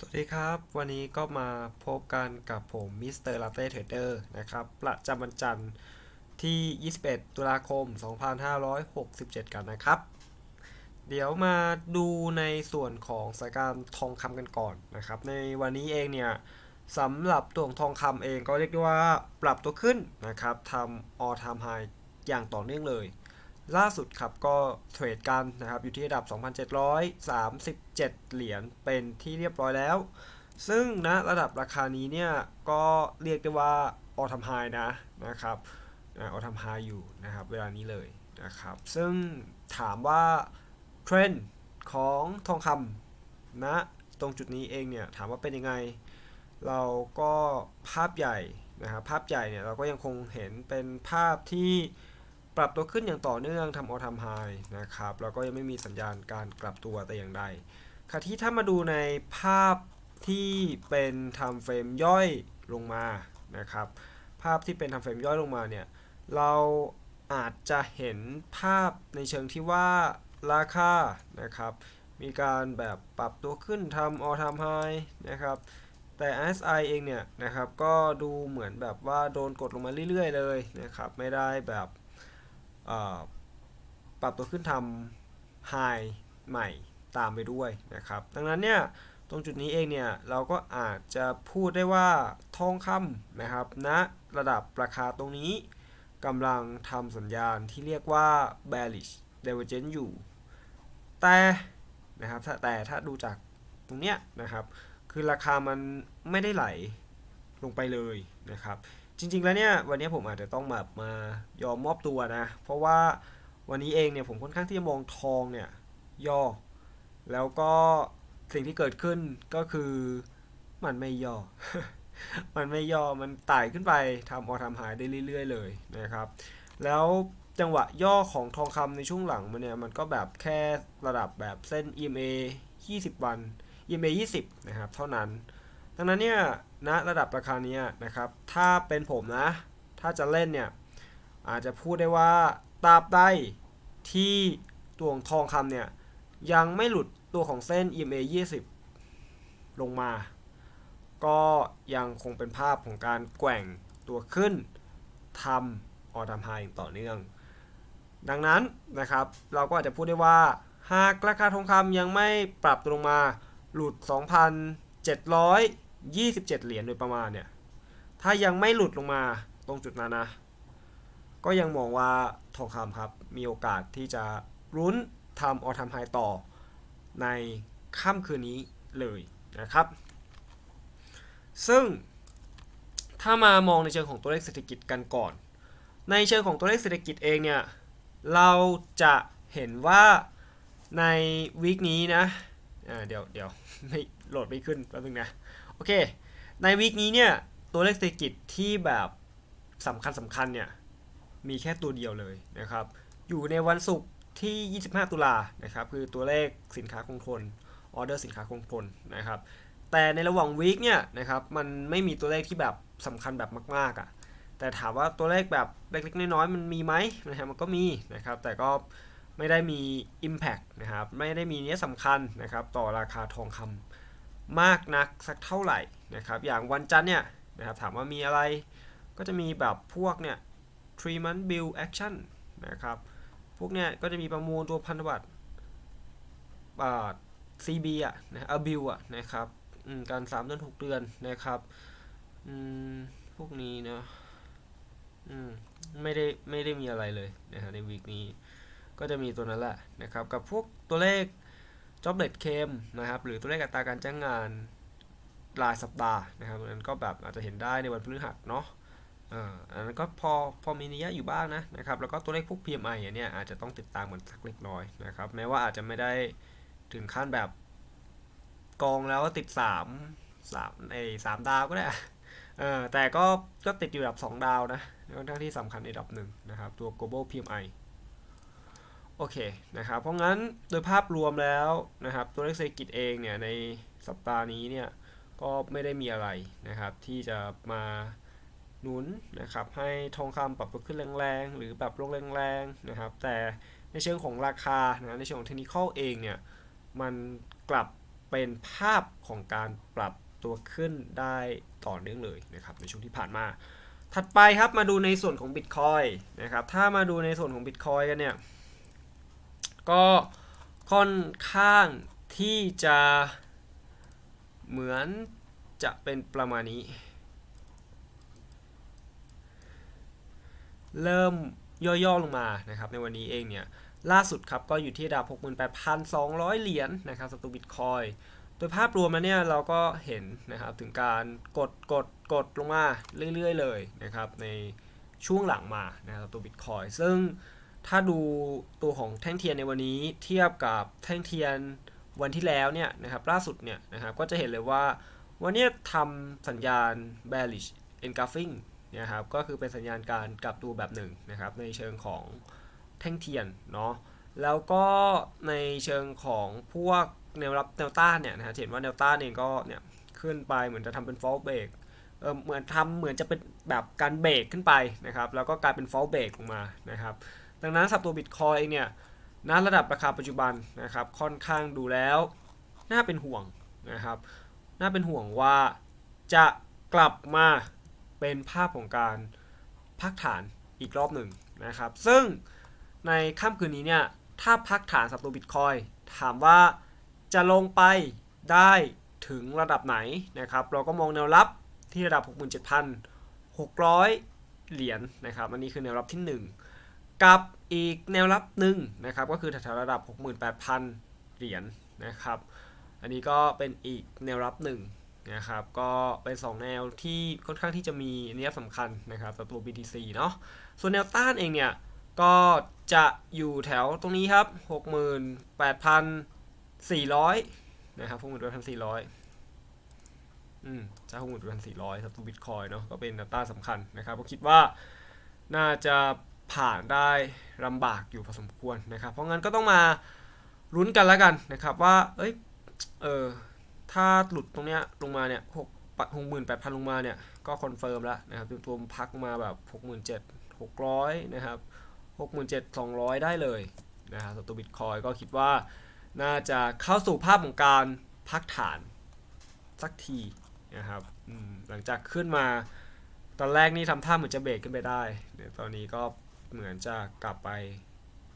สวัสดีครับ วันนี้ก็มาพบกันกับผมมิสเตอร์ลาเต้เทรดเดอร์นะครับ ประจำวันจันทร์ที่ 21 ตุลาคม 2567 กันนะครับ เดี๋ยวมาดูในส่วนของสถานการณ์ทองคำกันก่อนนะครับ ในวันนี้เองเนี่ยสำหรับตัวของทองคำเองก็เรียกว่าปรับตัวขึ้นนะครับทำ all time high อย่างต่อเนื่องเลย ล่าสุดครับก็เทรดกันนะครับอยู่ที่ระดับ 2,737 เหรียญเป็นที่เรียบร้อยแล้ว ซึ่งณระดับราคานี้เนี่ยก็เรียกได้ว่าออทำไฮนะนะครับออทำไฮอยู่นะครับเวลานี้เลยนะครับซึ่งถามว่าเทรนด์ของทองคำณตรงจุดนี้เองเนี่ยถามว่าเป็นยังไง เราก็ภาพใหญ่นะครับภาพใหญ่เนี่ยเราก็ยังคงเห็นเป็นภาพที่ ปรับตัวขึ้นอย่างต่อเนื่องทำออทำไฮนะครับแล้วก็ยังไม่มีสัญญาณการกลับตัวแต่อย่างใดขณะที่ถ้ามาดูในภาพที่เป็นทำเฟรมย่อยลงมานะครับ ภาพที่เป็นทำเฟรมย่อยลงมาเนี่ยเราอาจจะเห็นภาพในเชิงที่ว่าราคานะครับ มีการแบบปรับตัวขึ้นทำออทำไฮนะครับแต่ RSI เองเนี่ยนะครับก็ดูเหมือนแบบว่าโดนกดลงมาเรื่อยๆเลยนะครับ ไม่ได้แบบ ปรับตัวขึ้นทำ high ใหม่ตามไปด้วยนะครับ ดังนั้นเนี่ยตรงจุดนี้เองเนี่ยเราก็อาจจะพูดได้ว่าทองคำนะครับณนะระดับราคาตรงนี้กำลังทำสัญญาณที่เรียกว่า bearish divergence อยู่ แต่นะครับถ้าแต่ถ้าดูจากตรงเนี้ยนะครับ คือราคามันไม่ได้ไหลลงไปเลยนะครับ จริง ๆ แล้วเนี่ยวันนี้ผมอาจจะต้องแบบมายอมมอบตัวนะ เพราะว่าวันนี้เองเนี่ยผมค่อนข้างที่จะมองทองเนี่ยย่อ แล้วก็สิ่งที่เกิดขึ้นก็คือมันไม่ย่อ มันไม่ย่อมันไต่ขึ้นไปทำออทำหายได้เรื่อย ๆ เลยนะครับ แล้วจังหวะย่อของทองคำในช่วงหลังมันเนี่ยมันก็แบบแค่ระดับแบบเส้น EMA 20 วัน EMA 20 นะครับ เท่านั้น ดังนั้นเนี่ยณระดับราคาเนี้ยนะครับ ถ้าเป็นผมนะ ถ้าจะเล่นเนี่ย อาจจะพูดได้ว่าตราบใดที่ตัวของทองคำเนี่ย ยังไม่หลุดตัวของเส้น EMA 20 ลงมา ก็ยังคงเป็นภาพของการแกว่งตัวขึ้นทำออทำไฮอย่างต่อเนื่อง ดังนั้นนะครับ เราก็อาจจะพูดได้ว่า หากราคาทองคำยังไม่ปรับตัวลงมาหลุด 27 เหรียญโดยประมาณเนี่ย ถ้ายังไม่หลุดลงมาตรงจุดนั้นนะ ก็ยังมองว่าทองคำครับ มีโอกาสที่จะรุ้นทำออทำไฮต่อในค่ำคืนนี้เลยนะครับ ซึ่งถ้ามามองในเชิงของตัวเลขเศรษฐกิจกันก่อน ในเชิงของตัวเลขเศรษฐกิจเองเนี่ย เราจะเห็นว่าในวีคนี้นะ เดี๋ยวเดี๋ยวไม่โหลดไม่ขึ้นแป๊บนึงนะ โอเค ในวีคนี้เนี่ย ตัวเลขเศรษฐกิจที่แบบสำคัญสำคัญเนี่ย มีแค่ตัวเดียวเลยนะครับ อยู่ในวันศุกร์ที่ 25 ตุลานะครับ คือตัวเลขสินค้าคงทนออเดอร์สินค้าคงทนนะครับ แต่ในระหว่างวีคเนี่ยนะครับ มันไม่มีตัวเลขที่แบบสำคัญแบบมาก ๆอะ่ะ แต่ถามว่าตัวเลขแบบเล็กๆ น้อยๆ มันมีไหมนะฮะมันก็มีนะครับ แต่ก็ไม่ได้มี Impact นะครับ ไม่ได้มีเนี้ยสำคัญนะครับ ต่อราคาทองคำ มากนักสักเท่าไหร่นะครับอย่างวันจันทร์เนี่ยนะครับถามว่ามีอะไรก็จะมีแบบพวกเนี่ย three month bill action นะครับพวกเนี้ยก็จะมีประมูลตัวพันธบัตรอ่า CB อะนะเอาบิลอะนะครับการ3เดือน6เดือนนะครับพวกนี้นะไม่ได้ไม่ได้มีอะไรเลยนะครับในวีคนี้ก็จะมีตัวนั้นแหละนะครับ กับพวกตัวเลข joblet claim นะครับ หรือตัวเลขอัตราการจ้างงานรายสัปดาห์นะครับนั้นก็แบบอาจจะเห็นได้ในวันพฤหัสเนาะอันนั้นก็พอพอมีนัยยะอยู่บ้างนะนะครับ แล้วก็ตัวเลขพวก PMI อันเนี้ยอาจจะต้องติดตามกันสักเล็กน้อยนะครับ แม้ว่าอาจจะไม่ได้ถึงขั้นแบบกองแล้วติด 3 3ไอ้สามดาวก็ได้เออแต่ก็ก็ติดอยู่ระดับ 2 ดาวนะค่อนข้างที่สำคัญในระดับหนึ่งนะครับ ตัว global PMI โอเคนะครับ เพราะงั้นโดยภาพรวมแล้วนะครับตัวเลขเศรษฐกิจเองเนี่ยในสัปดาห์นี้เนี่ยก็ไม่ได้มีอะไรนะครับที่จะมาหนุนนะครับให้ทองคำปรับตัวขึ้นแรงๆ หรือปรับลงแรงๆนะครับแต่ในเชิงของราคานะในเชิงของเทคนิคอลเองเนี่ยมันกลับเป็นภาพของการปรับตัวขึ้นได้ต่อเนื่องเลยนะครับในช่วงที่ผ่านมา ถัดไปครับมาดูในส่วนของ Bitcoin นะครับถ้ามาดูในส่วนของ Bitcoin กันเนี่ย ก็ค่อนข้างที่จะเหมือนจะเป็นประมาณนี้ เริ่มย่อๆลงมานะครับในวันนี้เองเนี่ยล่าสุดครับก็อยู่ที่ระดับ 68,200 เหรียญนะครับสำหรับบิตคอยโดยภาพรวมแล้วเนี่ยเราก็เห็นนะครับถึงการกดกดกดลงมาเรื่อยๆเลยนะครับในช่วงหลังมานะครับตัวบิตคอยซึ่ง ถ้าดูตัวของแท่งเทียนในวันนี้เทียบกับแท่งเทียนวันที่แล้วเนี่ยนะครับล่าสุดเนี่ยนะครับก็จะเห็นเลยว่าวันนี้ทำสัญญาณ bearish engulfing นะครับก็คือเป็นสัญญาณการกลับตัวแบบหนึ่งนะครับในเชิงของแท่งเทียนเนาะแล้วก็ในเชิงของพวกแนวรับแนวต้านเนี่ยนะฮะเห็นว่าแนวต้านเองก็เนี่ยขึ้นไปเหมือนจะทำเป็น fall break เออเหมือนทำเหมือนจะเป็นแบบการเบรกขึ้นไปนะครับแล้วก็กลายเป็น fall break ลงมานะครับ ดังนั้นสับตัว Bitcoin เองเนี่ยณระดับราคาปัจจุบันนะครับค่อนข้างดูแล้ว น่าเป็นห่วงนะครับน่าเป็นห่วงว่าจะกลับมาเป็นภาพของการพักฐานอีกรอบหนึ่งนะครับ ซึ่งในค่ำคืนนี้เนี่ยถ้าพักฐานสับตัว Bitcoin ถามว่าจะลงไปได้ถึงระดับไหนนะครับ เราก็มองแนวรับที่ระดับ 67,600 เหรียญนะครับ อันนี้คือแนวรับที่ 1 กับอีกแนวรับหนึ่งนะครับก็คือแถวระดับ 68,000 เหรียญนะครับ อันนี้ก็เป็นอีกแนวรับหนึ่งนะครับก็เป็น 2 แนวที่ค่อนข้างที่จะมีนัยสำคัญนะครับสำหรับตัว BTC เนาะส่วนแนวต้านเองเนี่ยก็จะอยู่แถวตรงนี้ครับ 68,400 นะครับ68,400อืมจะ68,400สำหรับตัวบิตคอยเนาะก็เป็นแนวต้านสำคัญนะครับก็คิดว่าน่าจะ ผ่านได้ลำบากอยู่พอสมควรนะครับ เพราะงั้นก็ต้องมาลุ้นกันแล้วกันนะครับว่าเอ้ยเออถ้าหลุดตรงเนี้ยลงมาเนี่ย6 68,000ลงมาเนี่ยก็คอนเฟิร์มแล้วนะครับตัวมพักมาแบบ67,600นเจ็ดหกร้อยนะครับ67,200ได้เลยนะครับตัวบิตคอยก็คิดว่าน่าจะเข้าสู่ภาพของการพักฐานสักทีนะครับหลังจากขึ้นมาตอนแรกนี่ทำท่าเหมือนจะเบรกขึ้นไปได้เดี๋ยวตอนนี้ก็ เหมือนจะกลับไป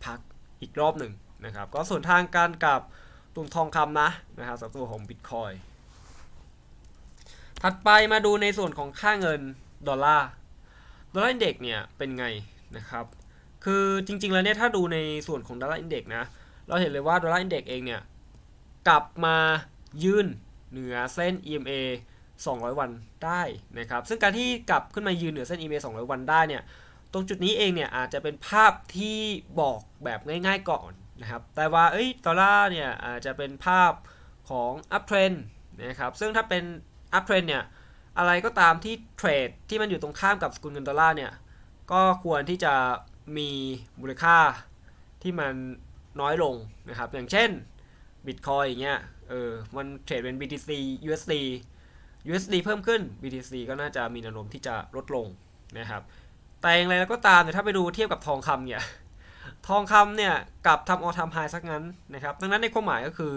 พักอีกรอบหนึ่งนะครับ ก็ส่วนทางการกับตุ่มทองคำนะนะครับสำหรับตัวของบิตคอยถัดไปมาดูในส่วนของค่าเงินดอลลาร์ดอลลาร์อินเด็กเนี่ยเป็นไงนะครับ คือจริงๆแล้วเนี่ยถ้าดูในส่วนของดอลลาร์อินเด็กนะ เราเห็นเลยว่าดอลลาร์อินเด็กเองเนี่ยกลับมายืนเหนือเส้น EMA 200 วันได้นะครับ ซึ่งการที่กลับขึ้นมายืนเหนือเส้น EMA 200 วันได้เนี่ย ตรงจุดนี้เองเนี่ยอาจจะเป็นภาพที่บอกแบบง่ายๆก่อนนะครับแต่ว่าเอ้ยดอลลาร์เนี่ยอาจจะเป็นภาพของ up trend นะครับซึ่งถ้าเป็น up trend เนี่ยอะไรก็ตามที่เทรดที่มันอยู่ตรงข้ามกับสกุลเงินดอลลาร์เนี่ยก็ควรที่จะมีมูลค่าที่มันน้อยลงนะครับอย่างเช่น Bitcoin อย่างเงี้ยเออมันเทรดเป็น BTC USD USD เพิ่มขึ้น BTC ก็น่าจะมีแนวโน้มที่จะลดลงนะครับ แต่อย่างไรแล้วก็ตามเนี่ยถ้าไปดูเทียบกับทองคำเนี่ยทองคำเนี่ยกลับทำออทามไฮสักงั้นนะครับ ดังนั้นในความหมายก็คือ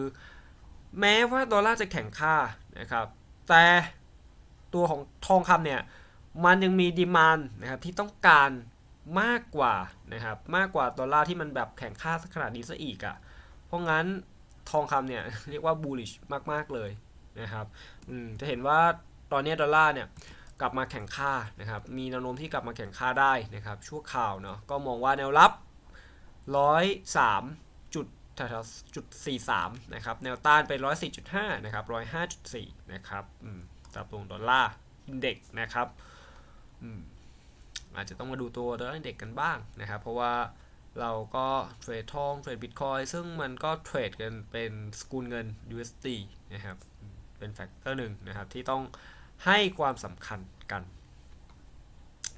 แม้ว่าดอลลาร์จะแข็งค่านะครับแต่ตัวของทองคำเนี่ยมันยังมีดีมานนะครับที่ต้องการมากกว่านะครับมากกว่าดอลลาร์ที่มันแบบแข็งค่าสขนาดนี้ซะอีกอะ่ะเพราะงั้นทองคำเนี่ยเรียกว่า bullish มาก ๆ เลยนะครับอืมจะเห็นว่าตอนนี้ดอลลาร์เนี่ย กลับมาแข็งค่านะครับ มีแนวโน้มที่กลับมาแข็งค่าได้นะครับ ชั่วคราวเนาะ ก็มองว่าแนวรับ 103จุดแถวจุด43นะครับ แนวต้านไป104.5 นะครับ 105.4 นะครับตราบตรงดอลลาร์อินเด็กนะครับอืมอาจจะต้องมาดูตัวดอลลาร์อินเด็กกันบ้างนะครับ เพราะว่าเราก็เทรดทองเทรดบิตคอยซึ่งมันก็เทรดกันเป็นสกุลเงิน USD นะครับ เป็นแฟกเตอร์หนึ่งนะครับ ที่ต้องให้ความสำคัญ กัน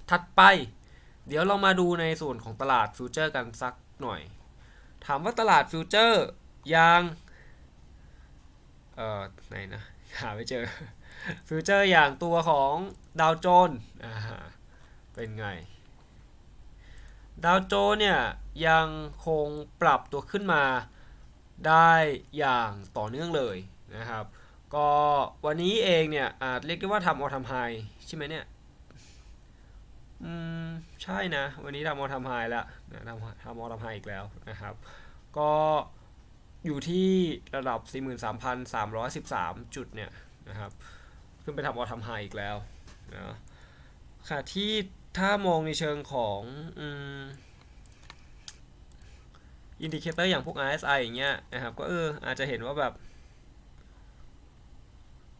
ถัดไป เดี๋ยวเรามาดูในส่วนของตลาดฟิวเจอร์กันสักหน่อย ถามว่าตลาดฟิวเจอร์ยังเอ่อไหนนะ หาไม่เจอฟิวเจอร์อย่างตัวของดาวโจนส์อ่าเป็นไง ดาวโจนส์เนี่ยยังคงปรับตัวขึ้นมาได้อย่างต่อเนื่องเลยนะครับ ก็วันนี้เองเนี่ยอาจเรียกได้ว่าทำออทำไฮใช่ไหมเนี่ย อืม ใช่นะ วันนี้ทำออทำไฮแล้วนะทำทำออทำไฮอีกแล้วนะครับ ก็อยู่ที่ระดับ 43,313 จุดเนี่ยนะครับ ขึ้นไปทำออทำไฮอีกแล้วนะค่ะที่ถ้ามองในเชิงของอืมอินดิเคเตอร์อย่างพวก RSI อย่างเงี้ยนะครับ ก็เอออาจจะเห็นว่าแบบ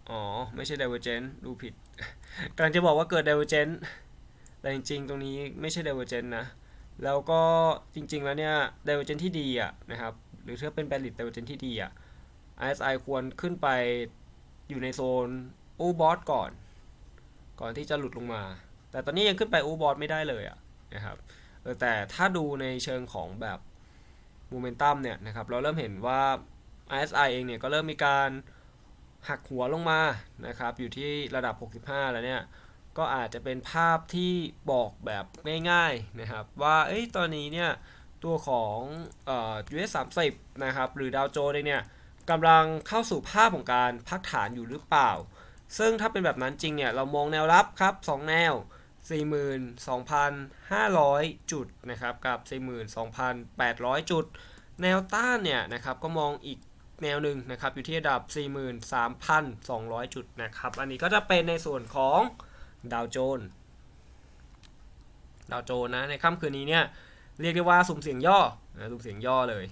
อ๋อ ไม่ใช่ divergent ดูผิดกำลังจะบอกว่าเกิด divergent แต่จริงๆ ตรงนี้ไม่ใช่ divergent นะ แล้วก็จริงๆ แล้วเนี่ย divergent ที่ดีอะนะครับ หรือถ้าเป็น bandit divergent ที่ดีอะ RSI ควรขึ้นไปอยู่ในโซนอูบอสก่อน ก่อนที่จะหลุดลงมา แต่ตอนนี้ยังขึ้นไปอูบอสไม่ได้เลยอะนะครับแต่ถ้าดูในเชิงของแบบโมเมนตัมเนี่ยนะครับ เราเริ่มเห็นว่า RSI เองเนี่ยก็เริ่มมีการ หักหัวลงมานะครับ อยู่ที่ระดับ 65 แล้วเนี่ย ก็อาจจะเป็นภาพที่บอกแบบง่ายๆนะครับ ว่าเอ้ยตอนนี้เนี่ย ตัวของเอ่อ US 30นะครับ หรือดาวโจนส์เองเนี่ยกำลังเข้าสู่ภาพของการพักฐานอยู่หรือเปล่า ซึ่งถ้าเป็นแบบนั้นจริงเนี่ย เรามองแนวรับครับ 2 แนว 42,500 จุดนะครับ กับ 42,800 จุด แนวต้านเนี่ยนะครับ ก็มองอีก แนวหนึ่งนะครับอยู่ที่ระดับ 43,200 จุดนะครับ อันนี้ก็จะเป็นในส่วนของดาวโจนส์ดาวโจนส์นะในค่ำคืนนี้เนี่ยเรียกได้ว่าสุ่มเสียงย่อนะสุ่มเสียงย่อเลย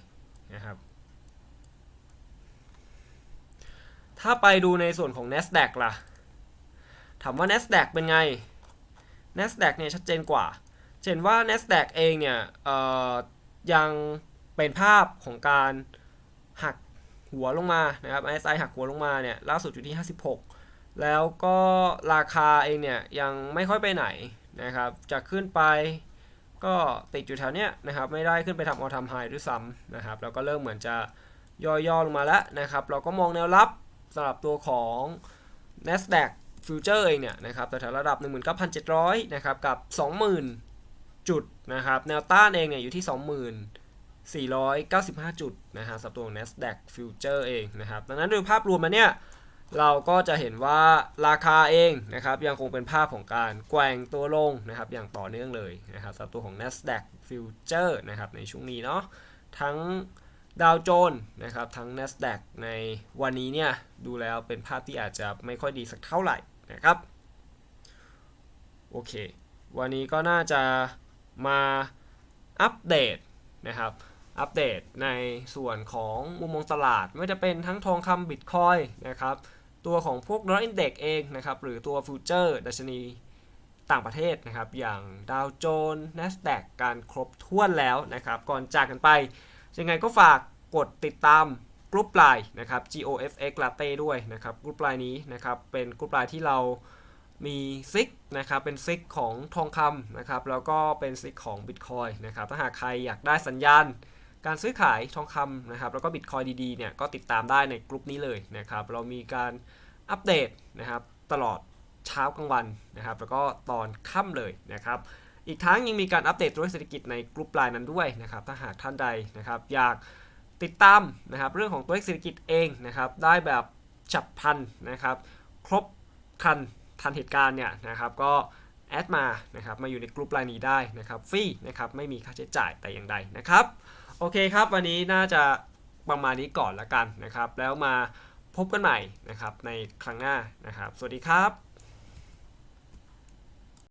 นะครับ ถ้าไปดูในส่วนของ NASDAQ ล่ะ ถามว่า NASDAQ เป็นไง NASDAQ เนี่ยชัดเจนกว่าเห็นว่า NASDAQ เองเนี่ยยังเป็นภาพของการ หัวลงมานะครับ RSI หักหัวลงมาเนี่ยล่าสุดอยู่ที่ 56 แล้วก็ราคาเองเนี่ยยังไม่ค่อยไปไหนนะครับจะขึ้นไปก็ติดอยู่แถวเนี้ยนะครับไม่ได้ขึ้นไปทำออทำไฮด้วยซ้ำนะครับแล้วก็เริ่มเหมือนจะย่อๆลงมาแล้วนะครับ เราก็มองแนวรับสำหรับตัวของ NASDAQ Future เองเนี่ยนะครับแถวระดับ 19,700 นะครับ กับ 20,000 จุดนะครับ แนวต้านเองเนี่ยอยู่ที่ 495 จุดนะครับสำหรับตัว NASDAQ Future เองนะครับดังนั้นโดยภาพรวมมาเนี่ยเราก็จะเห็นว่าราคาเองนะครับยังคงเป็นภาพของการแกว่งตัวลงนะครับอย่างต่อเนื่องเลยนะครับสำหรับตัวของ NASDAQ Future นะครับในช่วงนี้เนาะทั้งดาวโจนส์นะครับทั้ง NASDAQ ในวันนี้เนี่ยดูแล้วเป็นภาพที่อาจจะไม่ค่อยดีสักเท่าไหร่นะครับโอเค วันนี้ก็น่าจะมาอัปเดตนะครับ อัปเดตในส่วนของมุมมองตลาด ไม่ว่าจะเป็นทั้งทองคำบิตคอยนะครับตัวของพวกดอลลาร์อินเด็กเองนะครับหรือตัวฟิวเจอร์ดัชนีต่างประเทศนะครับ อย่างดาวโจนส์ NASDAQ การครบถ้วนแล้วนะครับ ก่อนจากกันไป ยังไงก็ฝากกดติดตามกลุ่มไลน์นะครับ GOFX Latte ด้วยนะครับกลุ่มไลน์นี้นะครับเป็นกลุ่มไลน์ที่เรามีซิกนะครับเป็นซิกของทองคำนะครับแล้วก็เป็นซิกของ Bitcoin นะครับถ้าหากใครอยากได้สัญญาณ การซื้อขายทองคำนะครับแล้วก็บิตคอยดีๆเนี่ยก็ติดตามได้ในกลุ่มนี้เลยนะครับเรามีการอัปเดตนะครับตลอดเช้ากลางวันนะครับแล้วก็ตอนค่ำเลยนะครับอีกทั้งยังมีการอัปเดตตัวเลขเศรษฐกิจในกลุ่มไลน์นั้นด้วยนะครับถ้าหากท่านใดนะครับอยากติดตามนะครับเรื่องของตัวเลขเศรษฐกิจเองนะครับได้แบบฉับพลันนะครับครบคันทันเหตุการณ์เนี่ยนะครับก็แอดมานะครับมาอยู่ในกลุ่มไลน์นี้ได้นะครับฟรีนะครับไม่มีค่าใช้จ่ายแต่อย่างใดนะครับ โอเคครับวันนี้น่าจะประมาณนี้ก่อนละกันนะครับ แล้วมาพบกันใหม่นะครับในครั้งหน้านะครับ สวัสดีครับ